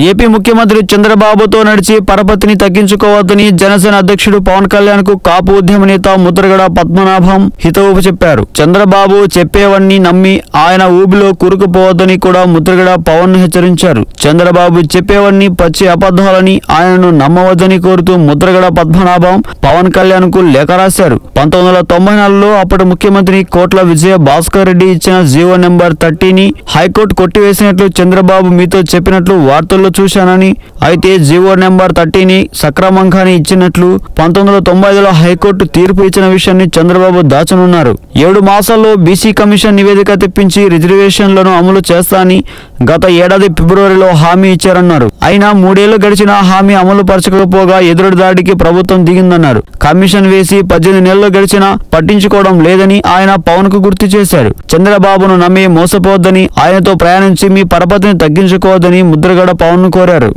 AP ముఖ్యమంత్రి చంద్రబాబుతో నడిచి పరపతిని తగ్గించుకోవద్దని జనసేన అధ్యక్షుడు పవన్ కళ్యాణ్కు కాపు ఉద్యమ నేత ముద్రగడ పద్మనాభం హితవు చెప్పారు. చంద్రబాబు చెప్పేవన్నీ నమ్మి ఆయన ఊబిలో కూరుకుపోవద్దని కూడా ముద్రగడ పవన్ హెచ్చరించారు. చంద్రబాబు చెప్పేవన్నీ పచ్చి అబద్ధాలని ఆయనను నమ్మవద్దని కోరుతూ ముద్రగడ పద్మనాభం పవన్ కళ్యాణ్కు లేఖ రాశారు. పంతొమ్మిది వందల తొంభై నాలుగులో అప్పటి ముఖ్యమంత్రి కోట్ల విజయ భాస్కర్ రెడ్డి ఇచ్చిన జీవో నెంబర్ థర్టీని హైకోర్టు కొట్టివేసినట్లు చంద్రబాబు మీతో చెప్పినట్లు వార్తలు వార్తల్లో చూశానని అయితే జీవో నెంబర్ థర్టీని సక్రమంగానే ఇచ్చినట్లు పంతొమ్మిది వందల తొంభై ఐదులో హైకోర్టు తీర్పు ఇచ్చిన విషయాన్ని చంద్రబాబు దాచనున్నారు. ఏడు మాసాల్లో బీసీ కమిషన్ నివేదిక తెప్పించి రిజర్వేషన్లను అమలు చేస్తానని గత ఏడాది ఫిబ్రవరిలో హామీ ఇచ్చారన్నారు. అయినా మూడేళ్ళు గడిచినా హామీ అమలు పరచకపోగా ఎదురు దాడికి ప్రభుత్వం దిగిందన్నారు. కమిషన్ వేసి పద్దెనిమిది నెలలు గడిచినా పట్టించుకోవడం లేదని ఆయన పవన్కు గుర్తు చేశారు. చంద్రబాబును నమ్మి మోసపోవద్దని ఆయనతో ప్రయాణించి మీ పరపతిని తగ్గించుకోవద్దని ముద్రగడ పవన్ను కోరారు.